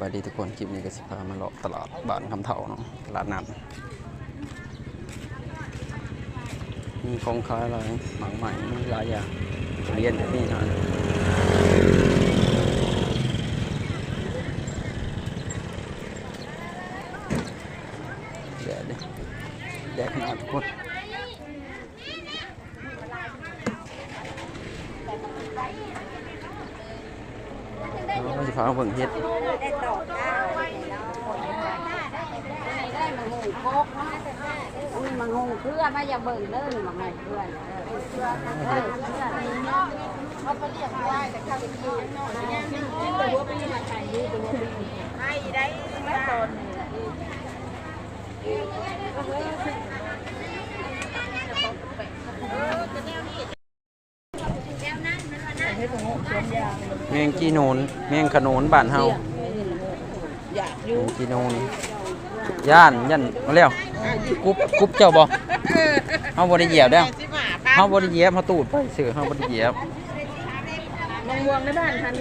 บายดีทุกคนคลิปนี้ก็สิพามาเลาะตลาดบ้านคำเถาเนาะตลาดนัดมีของขายอะไรหมังใหม่มีหลายอย่างเรียนก็มีนะแดดดิแดดขนาดทุกคน เราจะพามาเบิ่งเฮ็ดได้ตอได้ได้มาหงโคกนะนี่มาหงเพื่อมาอย่าเบิ่งเด้อมาหงเพื่อนเพื่อเพื่อเพื่อเขาก็เรียกได้แต่ข้าวเป็นยูกินแต่ว่าเป็นมาใส่ยูแต่ว่าเป็นให้ได้ไม่ตน แมงจีโนนแมงขนนบ้านเฮาอยากแมงจีโนนย่านย่านมาแล้วกุ๊บกุ๊บเจ้าบ่เฮาบ่ได้เหยียบเด้อเฮาบ่ได้เหยียบเฮาตูดไปซื้อเฮาบ่ได้เหยียบมองวงในบ้านทัน